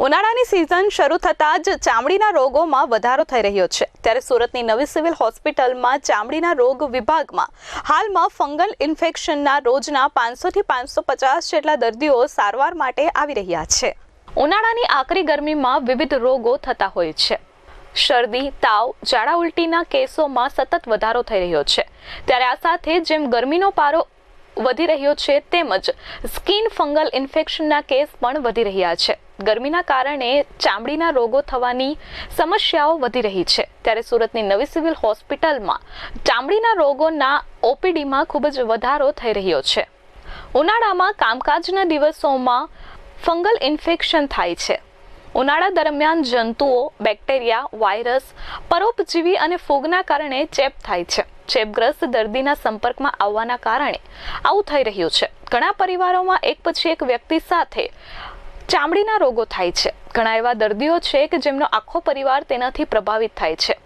ઉનાળાની સિઝન શરૂ થતાં જ ચામડીના રોગોમાં વધારો થઈ રહ્યો છે. ત્યારે સુરતની નવી સિવિલ હોસ્પિટલમાં ચામડીના રોગ વિભાગમાં હાલમાં ફંગલ ઇન્ફેક્શનના રોજના પાંચસોથી પાંચસો પચાસ જેટલા દર્દીઓ સારવાર માટે આવી રહ્યા છે. ઉનાળાની આકરી ગરમીમાં વિવિધ રોગો થતા હોય છે. શરદી, તાવ, ઝાડા ઉલટીના કેસોમાં સતત વધારો થઈ રહ્યો છે. ત્યારે આ સાથે જેમ ગરમીનો પારો વધી રહ્યો છે તેમજ સ્કિન ફંગલ ઇન્ફેક્શનના કેસ પણ વધી રહ્યા છે. ગરમીના કારણે ચામડીના રોગો થવાની સમસ્યાઓ વધી રહી છે. ત્યારે સુરતની નવી સિવિલ હોસ્પિટલમાં ચામડીના રોગોના ઓપીડીમાં ખૂબ જ વધારો થઈ રહ્યો છે. ઉનાળામાં કામકાજના દિવસોમાં ફંગલ ઇન્ફેક્શન થાય છે. ઉનાળા દરમિયાન જંતુઓ, બેક્ટેરિયા, વાયરસ, પરોપજીવી અને ફૂગના કારણે ચેપ થાય છે. ચેપગ્રસ્ત દર્દીના સંપર્કમાં આવવાના કારણે આવું થઈ રહ્યું છે. ઘણા પરિવારોમાં એક પછી એક વ્યક્તિ સાથે ચામડીના રોગો થાય છે. ઘણા એવા દર્દીઓ છે કે જેમનો આખો પરિવાર તેનાથી પ્રભાવિત થાય છે.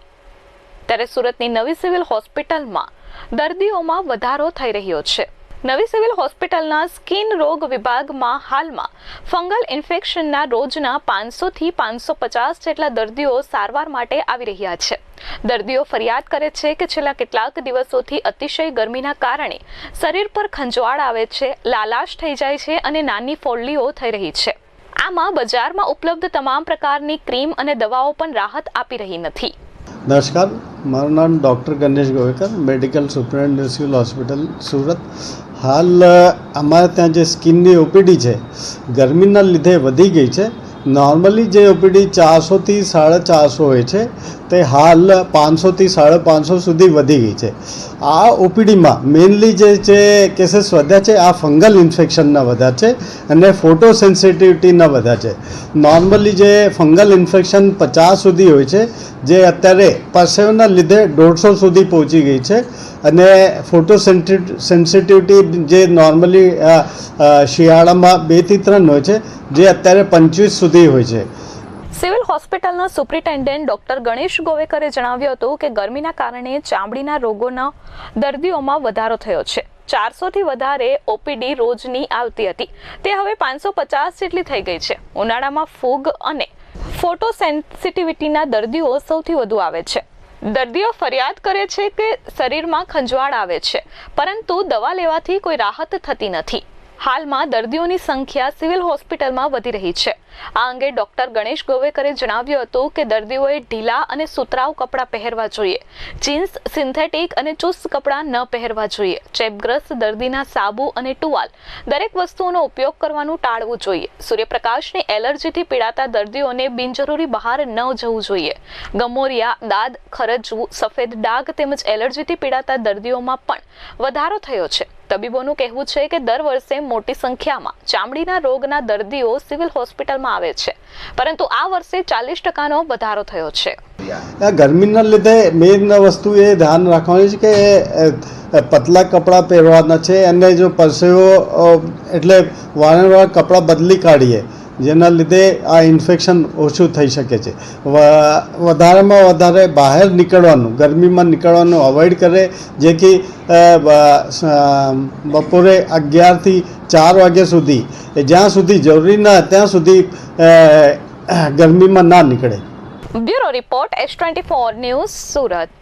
ત્યારે સુરતની નવી સિવિલ હોસ્પિટલમાં દર્દીઓમાં વધારો થઈ રહ્યો છે. નવી સિવિલ હોસ્પિટલના સ્કિન રોગ વિભાગમાં હાલમાં ફંગલ ઇન્ફેક્શનના રોજના પાંચસોથી પાંચસો પચાસ જેટલા દર્દીઓ સારવાર માટે આવી રહ્યા છે. દર્દીઓ ફરિયાદ કરે છે કે છેલ્લા કેટલાક દિવસોથી અતિશય ગરમીના કારણે શરીર પર ખંજવાળ આવે છે, લાલાશ થઈ જાય છે અને નાની ફોડલીઓ થઈ રહી છે. આમાં બજારમાં ઉપલબ્ધ તમામ પ્રકારની ક્રીમ અને દવાઓ પણ રાહત આપી રહી નથી. નમસ્કાર, મારું નામ doctor Ganesh Govekar medical superintendent civil hospital Surat. હાલ અમારે ત્યાં જે સ્કિનની ઓપીડી છે, ગરમીના લીધે વધી ગઈ છે. નોર્મલી જે ઓપીડી ચારસોથી સાડા ચારસો હોય છે, તે હાલ પાંચસોથી સાડા પાંચસો સુધી વધી ગઈ છે. આ ઓપીડીમાં મેઇનલી જે છે કેસીસ વધ્યા છે, આ ફંગલ ઇન્ફેક્શનના વધ્યા છે અને ફોટો સેન્સિટિવિટીના વધ્યા છે. નોર્મલી જે ફંગલ ઇન્ફેક્શન પચાસ સુધી હોય છે, જે અત્યારે પરસેવના લીધે દોઢસો સુધી પહોંચી ગઈ છે. અને ફોટો સેન્સિટિવિટી જે નોર્મલી શિયાળામાં બેથી ત્રણ હોય છે, જે અત્યારે પંચવીસ સુધી હોય છે. સિવિલ હોસ્પિટલના સુપ્રિન્ટેન્ડન્ટ ડોક્ટર ગણેશ ગોવેકરે જણાવ્યું હતું કે ગરમીના કારણે ચામડીના રોગોના દર્દીઓમાં વધારો થયો છે. ચારસોથી વધારે ઓપીડી રોજની આવતી હતી. તે હવે પાંચસો પચાસ જેટલી થઈ ગઈ છે. ઉનાળામાં ફૂગ અને ફોટો સેન્સિટિવિટીના દર્દીઓ સૌથી વધુ આવે છે. દર્દીઓ ફરિયાદ કરે છે કે શરીરમાં ખંજવાળ આવે છે, પરંતુ દવા લેવાથી કોઈ રાહત થતી નથી. હાલમાં દર્દીઓની સંખ્યા સિવિલ હોસ્પિટલમાં વધી રહી છે. આ અંગે ડોક્ટર ગણેશ ગોવેકરે જણાવ્યું હતું કે દર્દીઓએ ઢીલા અને સુતરાઉ કપડાં પહેરવા જોઈએ. જીન્સ, સિન્થેટિક અને ચુસ્ત કપડાં ન પહેરવા જોઈએ. ચેપગ્રસ્ત દર્દીના સાબુ અને ટુવાલ દરેક વસ્તુઓનો ઉપયોગ કરવાનું ટાળવું જોઈએ. સૂર્યપ્રકાશની એલર્જીથી પીડાતા દર્દીઓને બિનજરૂરી બહાર ન જવું જોઈએ. ગમોરિયા, દાદ, ખરજવું, સફેદ ડાઘ તેમજ એલર્જીથી પીડાતા દર્દીઓમાં પણ વધારો થયો છે. તબીબોનું કહેવું છે કે દર વર્ષે મોટી સંખ્યામાં ચામડીના રોગના દર્દીઓ સિવિલ હોસ્પિટલમાં આવે છે. પરંતુ આ વર્ષે ચાલીસ ટકાનો વધારો થયો છે. ગરમીના લીધે મેઇન વસ્તુ એ ધ્યાન રાખવાની છે કે પતલા કપડાં પહેરવાના છે અને જો પરસેવો એટલે વારંવાર કપડાં બદલી કાઢીએ. જેના લીધે આ ઇન્ફેક્શન ઓછું થઈ શકે છે. વધારેમાં વધારે બહાર નીકળવાનું, ગરમીમાં નીકળવાનું અવોઇડ કરે જેથી બપોરે અગિયારથી ચાર વાગ્યા સુધી જ્યાં સુધી જરૂરી ના, ત્યાં સુધી ગરમીમાં ના નીકળે. Bureau report S twenty four news Surat.